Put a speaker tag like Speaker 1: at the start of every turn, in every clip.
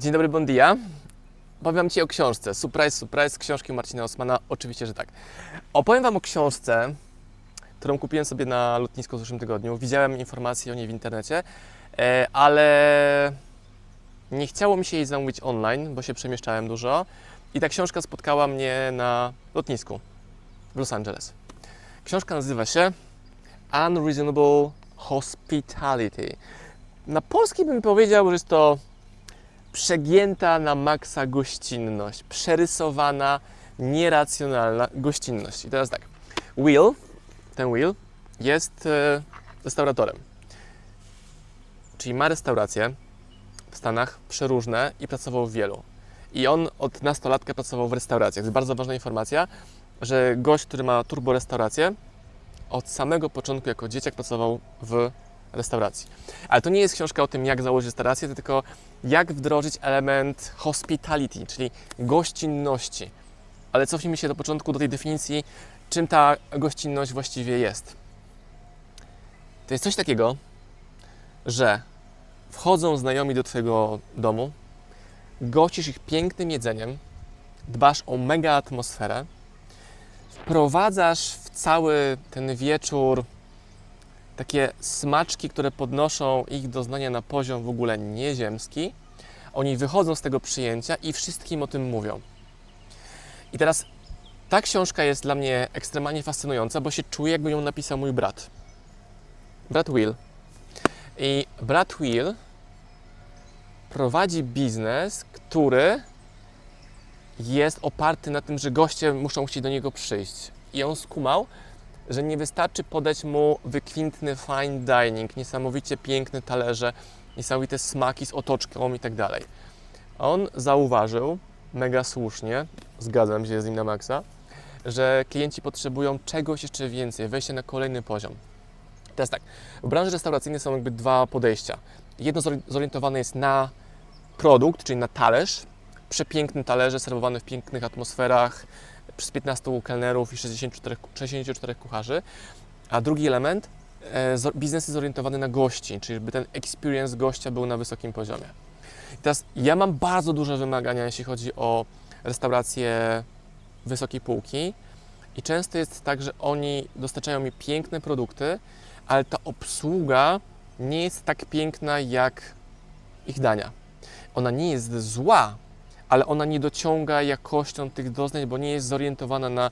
Speaker 1: Dzień dobry, bon dia. Powiem Ci o książce. Surprise, surprise, książki Marcina Osmana. Oczywiście, że tak. Opowiem Wam o książce, którą kupiłem sobie na lotnisku w zeszłym tygodniu. Widziałem informacje o niej w internecie, e, ale nie chciało mi się jej zamówić online, bo się przemieszczałem dużo. I ta książka spotkała mnie na lotnisku w Los Angeles. Książka nazywa się Unreasonable Hospitality. Na polski bym powiedział, że jest to przegięta na maksa gościnność, przerysowana, nieracjonalna gościnność. I teraz tak, Will, ten Will, jest e, restauratorem. Czyli ma restauracje w Stanach przeróżne i pracował w wielu. I on od nastolatka pracował w restauracjach. To jest bardzo ważna informacja, że gość, który ma turbo restaurację, od samego początku jako dzieciak pracował w restauracji. Ale to nie jest książka o tym, jak założyć restaurację, tylko jak wdrożyć element hospitality, czyli gościnności. Ale cofnijmy się do początku, do tej definicji, czym ta gościnność właściwie jest. To jest coś takiego, że wchodzą znajomi do Twojego domu, gościsz ich pięknym jedzeniem, dbasz o mega atmosferę, wprowadzasz w cały ten wieczór takie smaczki, które podnoszą ich doznania na poziom w ogóle nieziemski. Oni wychodzą z tego przyjęcia i wszystkim o tym mówią. I teraz ta książka jest dla mnie ekstremalnie fascynująca, bo się czuję, jakby ją napisał mój brat. Brat Will. I brat Will prowadzi biznes, który jest oparty na tym, że goście muszą chcieć do niego przyjść. I on skumał, że nie wystarczy podać mu wykwintny fine dining, niesamowicie piękne talerze, niesamowite smaki z otoczką i tak dalej. On zauważył, mega słusznie, zgadzam się z nim na maksa, że klienci potrzebują czegoś jeszcze więcej, wejścia na kolejny poziom. Teraz tak, w branży restauracyjnej są jakby dwa podejścia. Jedno zori- zorientowane jest na produkt, czyli na talerz, przepiękne talerze serwowane w pięknych atmosferach, przez 15 kelnerów i 64, 64 kucharzy. A drugi element, e, zo- biznes jest zorientowany na gości, czyli żeby ten experience gościa był na wysokim poziomie. I teraz ja mam bardzo duże wymagania, jeśli chodzi o restauracje wysokiej półki i często jest tak, że oni dostarczają mi piękne produkty, ale ta obsługa nie jest tak piękna jak ich dania. Ona nie jest zła, ale ona nie dociąga jakością tych doznań, bo nie jest zorientowana na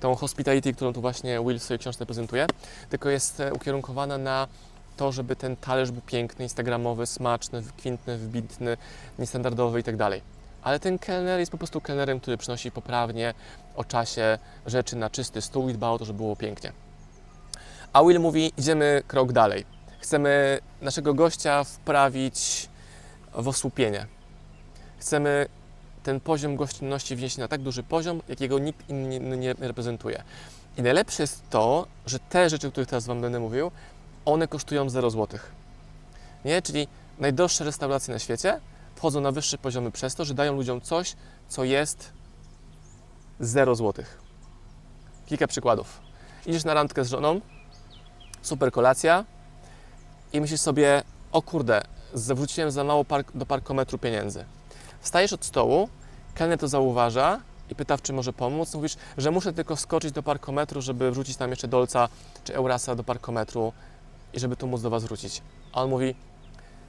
Speaker 1: tą hospitality, którą tu właśnie Will w swojej książce prezentuje, tylko jest e, ukierunkowana na to, żeby ten talerz był piękny, instagramowy, smaczny, kwintny, wybitny, niestandardowy i tak. Ale ten kelner jest po prostu kelnerem, który przynosi poprawnie o czasie rzeczy na czysty stół i dba o to, żeby było pięknie. A Will mówi, idziemy krok dalej. Chcemy naszego gościa wprawić w osłupienie. Chcemy ten poziom gościnności wnieść na tak duży poziom, jakiego nikt inny nie reprezentuje. I najlepsze jest to, że te rzeczy, o których teraz Wam będę mówił, one kosztują 0 zł. Nie? Czyli najdroższe restauracje na świecie wchodzą na wyższe poziomy przez to, że dają ludziom coś, co jest 0 zł. Kilka przykładów. Idziesz na randkę z żoną, super kolacja i myślisz sobie, o kurde, zawróciłem za mało park, do parkometru pieniędzy. Wstajesz od stołu, kelner to zauważa i pyta, czy może pomóc. Mówisz, że muszę tylko skoczyć do parkometru, żeby wrzucić tam jeszcze dolca czy eurasa do parkometru i żeby tu móc do Was wrócić. A on mówi,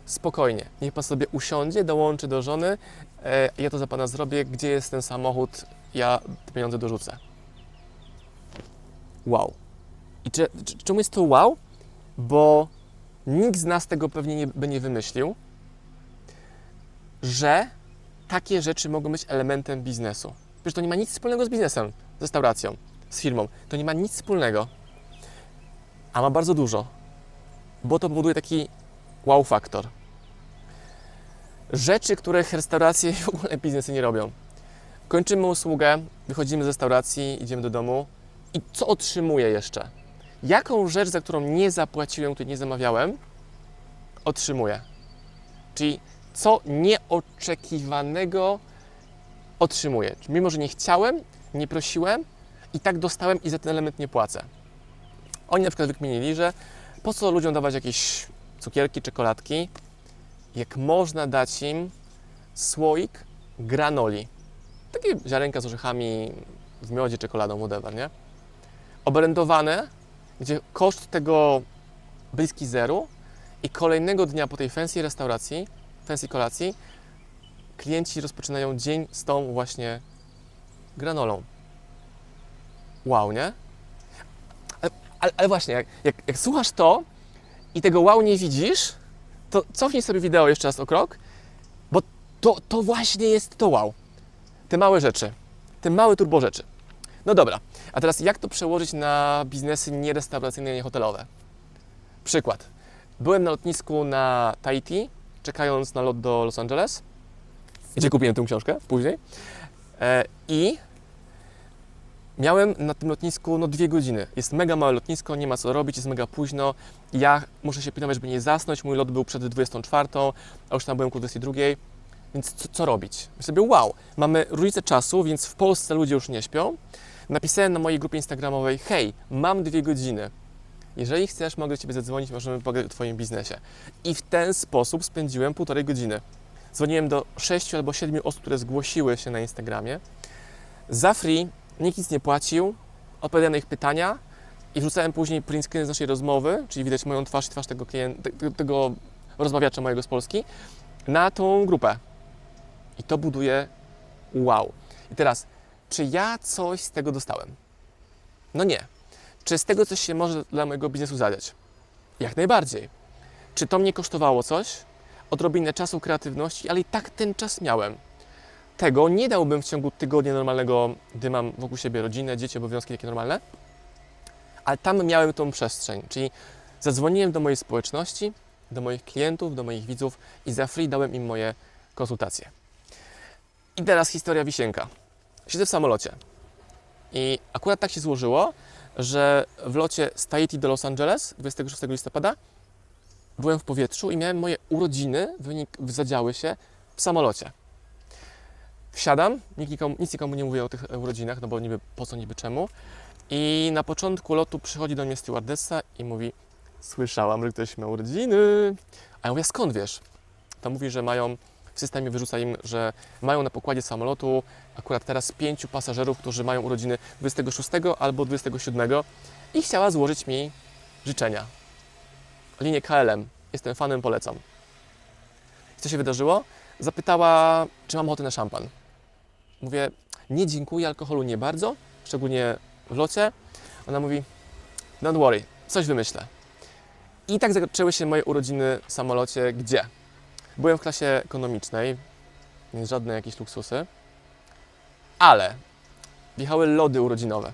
Speaker 1: spokojnie, niech Pan sobie usiądzie, dołączy do żony, e, ja to za Pana zrobię, gdzie jest ten samochód, ja te pieniądze dorzucę. Wow. I czy, czy, czemu jest to wow? Bo nikt z nas tego pewnie nie, by nie wymyślił, że takie rzeczy mogą być elementem biznesu. Przecież to nie ma nic wspólnego z biznesem, z restauracją, z firmą. To nie ma nic wspólnego, a ma bardzo dużo, bo to powoduje taki wow faktor. Rzeczy, których restauracje i w ogóle biznesy nie robią. Kończymy usługę, wychodzimy z restauracji, idziemy do domu i co otrzymuję jeszcze? Jaką rzecz, za którą nie zapłaciłem, której nie zamawiałem, otrzymuję? Czyli co nieoczekiwanego otrzymuję. Mimo, że nie chciałem, nie prosiłem i tak dostałem i za ten element nie płacę. Oni na przykład wykminili, że po co ludziom dawać jakieś cukierki, czekoladki, jak można dać im słoik granoli. Takie ziarenka z orzechami, w miodzie, czekoladą, whatever, nie? Obrędowane, gdzie koszt tego bliski zeru i kolejnego dnia po tej fancy restauracji, fancy kolacji, klienci rozpoczynają dzień z tą właśnie granolą. Wow, nie? Ale, ale, ale właśnie, jak, jak, jak słuchasz to i tego wow nie widzisz, to cofnij sobie wideo jeszcze raz o krok, bo to, to właśnie jest to wow. Te małe rzeczy, te małe turbo rzeczy. No dobra, a teraz jak to przełożyć na biznesy nierestauracyjne, nie hotelowe? Przykład. Byłem na lotnisku na Tahiti, czekając na lot do Los Angeles, gdzie kupiłem tę książkę później. E, I miałem na tym lotnisku no, dwie godziny. Jest mega małe lotnisko, nie ma co robić, jest mega późno. Ja muszę się pilnować, żeby nie zasnąć. Mój lot był przed 24, a już tam byłem ku 22. Więc co, co robić? Myślę sobie, wow, mamy różnicę czasu, więc w Polsce ludzie już nie śpią. Napisałem na mojej grupie instagramowej, hej, mam dwie godziny. Jeżeli chcesz, mogę do Ciebie zadzwonić, możemy pogadać o Twoim biznesie. I w ten sposób spędziłem półtorej godziny. Dzwoniłem do sześciu albo siedmiu osób, które zgłosiły się na Instagramie. Za free, nikt nic nie płacił, odpowiadałem na ich pytania i wrzucałem później print screen z naszej rozmowy, czyli widać moją twarz i twarz tego klienta, tego, rozmawiacza mojego z Polski, na tą grupę. I to buduje wow. I teraz, czy ja coś z tego dostałem? No nie. Czy z tego coś się może dla mojego biznesu zadziać? Jak najbardziej. Czy to mnie kosztowało coś? Odrobinę czasu, kreatywności, ale i tak ten czas miałem. Tego nie dałbym w ciągu tygodnia normalnego, gdy mam wokół siebie rodzinę, dzieci, obowiązki takie normalne, ale tam miałem tą przestrzeń, czyli zadzwoniłem do mojej społeczności, do moich klientów, do moich widzów i za free dałem im moje konsultacje. I teraz historia wisienka. Siedzę w samolocie i akurat tak się złożyło, że w locie z Tahiti do Los Angeles 26 listopada byłem w powietrzu i miałem moje urodziny, wynik, zadziały się w samolocie. Wsiadam, nikt nikomu, nic nikomu nie mówię o tych urodzinach, no bo niby po co, niby czemu. I na początku lotu przychodzi do mnie stewardessa i mówi słyszałam, że ktoś ma urodziny. A ja mówię, skąd wiesz? To mówi, że mają, w systemie wyrzuca im, że mają na pokładzie samolotu akurat teraz pięciu pasażerów, którzy mają urodziny 26 albo 27 i chciała złożyć mi życzenia. Linię KLM. Jestem fanem, polecam. Co się wydarzyło? Zapytała, czy mam ochotę na szampan. Mówię, nie dziękuję, alkoholu nie bardzo, szczególnie w locie. Ona mówi, don't worry, coś wymyślę. I tak zaczęły się moje urodziny w samolocie, gdzie? Byłem w klasie ekonomicznej, więc żadne jakieś luksusy, ale wjechały lody urodzinowe.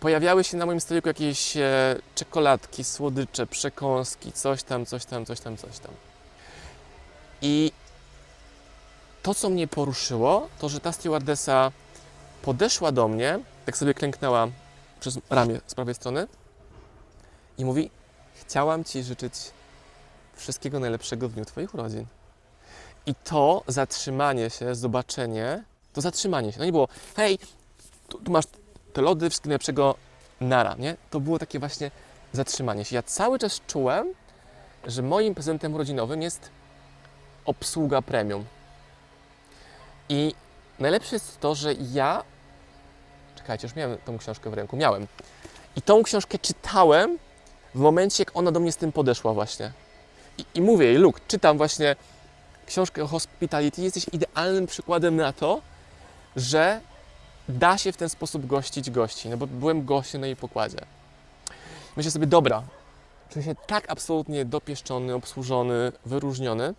Speaker 1: Pojawiały się na moim stoliku jakieś e, czekoladki, słodycze, przekąski, coś tam, coś tam, coś tam, coś tam. I to, co mnie poruszyło, to, że ta stewardessa podeszła do mnie, tak sobie klęknęła przez ramię z prawej strony i mówi: Chciałam Ci życzyć wszystkiego najlepszego w dniu Twoich urodzin. I to zatrzymanie się, zobaczenie, to zatrzymanie się. No nie było, hej, tu, tu masz te lody, wszystkiego najlepszego, nara, nie? To było takie właśnie zatrzymanie się. Ja cały czas czułem, że moim prezentem urodzinowym jest obsługa premium. I najlepsze jest to, że ja. Czekajcie, już miałem tą książkę w ręku. Miałem. I tą książkę czytałem w momencie, jak ona do mnie z tym podeszła, właśnie. I, i mówię jej, Luke, czytam właśnie książkę o hospitality. Jesteś idealnym przykładem na to, że da się w ten sposób gościć gości. No bo byłem gościem na jej pokładzie. Myślę sobie, dobra, czuję się tak absolutnie dopieszczony, obsłużony, wyróżniony.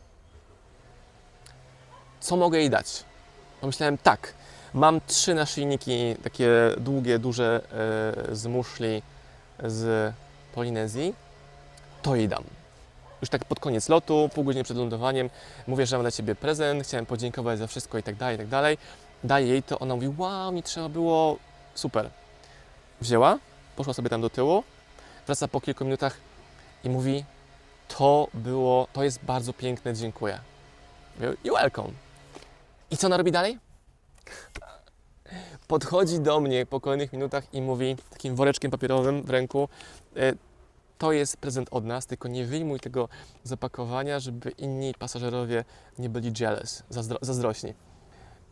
Speaker 1: Co mogę jej dać? Pomyślałem, tak, mam trzy naszyjniki, takie długie, duże, e, z muszli z Polinezji. To jej dam. Już tak pod koniec lotu, pół godziny przed lądowaniem, mówię, że mam dla Ciebie prezent, chciałem podziękować za wszystko i tak dalej, i tak dalej. Daję jej to, ona mówi, wow, mi trzeba było, super. Wzięła, poszła sobie tam do tyłu, wraca po kilku minutach i mówi, to było, to jest bardzo piękne, dziękuję. Mówię, welcome. I co ona robi dalej? Podchodzi do mnie po kolejnych minutach i mówi takim woreczkiem papierowym w ręku: e, to jest prezent od nas, tylko nie wyjmuj tego zapakowania, żeby inni pasażerowie nie byli jealous, zazdro- zazdrośni.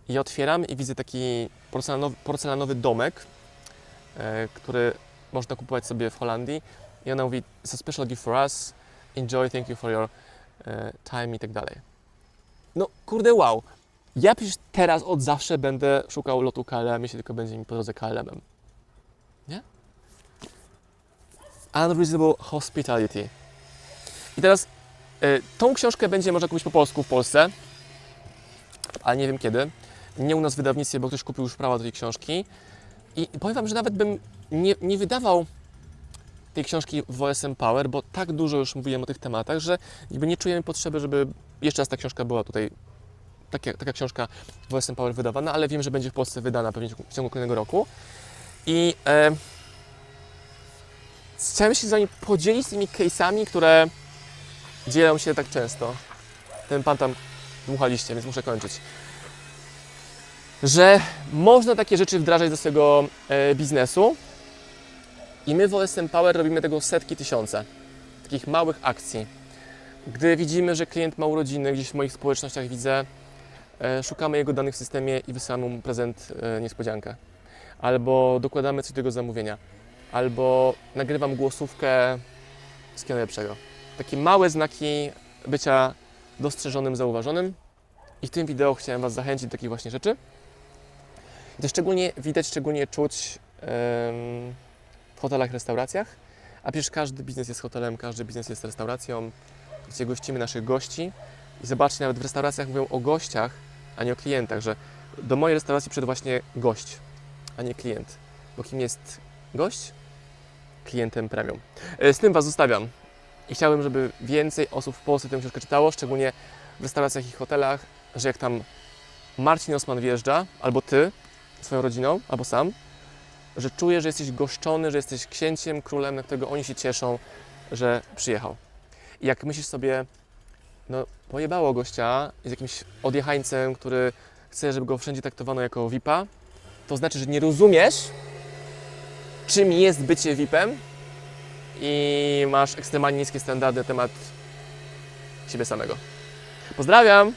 Speaker 1: I otwieram i widzę taki porcelanowy, porcelanowy domek, e, który można kupować sobie w Holandii. I ona mówi, it's a special gift for us, enjoy, thank you for your e, time i tak dalej. No kurde, wow. Ja przecież teraz od zawsze będę szukał lotu KLM, jeśli tylko będzie mi po drodze KLM-em. Nie? Unreasonable Hospitality. I teraz e, tą książkę będzie można kupić po polsku w Polsce, ale nie wiem kiedy. Nie u nas w wydawnictwie, bo ktoś kupił już prawa do tej książki. I powiem Wam, że nawet bym nie, nie wydawał tej książki w OSM Power, bo tak dużo już mówiłem o tych tematach, że jakby nie czujemy potrzeby, żeby jeszcze raz ta książka była tutaj, taka, taka książka w OSM Power wydawana, ale wiem, że będzie w Polsce wydana pewnie w ciągu kolejnego roku. I e, chciałem się z Wami podzielić tymi case'ami, które dzieją się tak często. Ten pan tam dmuchaliście, więc muszę kończyć. Że można takie rzeczy wdrażać do swojego e, biznesu i my w OSM Power robimy tego setki tysiące. Takich małych akcji. Gdy widzimy, że klient ma urodziny, gdzieś w moich społecznościach widzę, e, szukamy jego danych w systemie i wysyłamy mu prezent e, niespodziankę. Albo dokładamy coś do jego zamówienia. Albo nagrywam głosówkę z kina lepszego. Takie małe znaki bycia dostrzeżonym, zauważonym. I w tym wideo chciałem Was zachęcić do takich właśnie rzeczy. I to szczególnie widać, szczególnie czuć em, w hotelach, restauracjach. A przecież każdy biznes jest hotelem, każdy biznes jest restauracją, gdzie gościmy naszych gości. I zobaczcie, nawet w restauracjach mówią o gościach, a nie o klientach, że do mojej restauracji przyszedł właśnie gość, a nie klient. Bo kim jest gość? Klientem premium. Z tym Was zostawiam. I chciałbym, żeby więcej osób w Polsce tę książkę czytało, szczególnie w restauracjach i hotelach, że jak tam Marcin Osman wjeżdża, albo Ty, swoją rodziną, albo sam, że czujesz, że jesteś goszczony, że jesteś księciem, królem, na którego oni się cieszą, że przyjechał. I jak myślisz sobie, no pojebało gościa, jest jakimś odjechańcem, który chce, żeby go wszędzie traktowano jako VIP-a, to znaczy, że nie rozumiesz, czym jest bycie VIP-em i masz ekstremalnie niskie standardy na temat siebie samego. Pozdrawiam!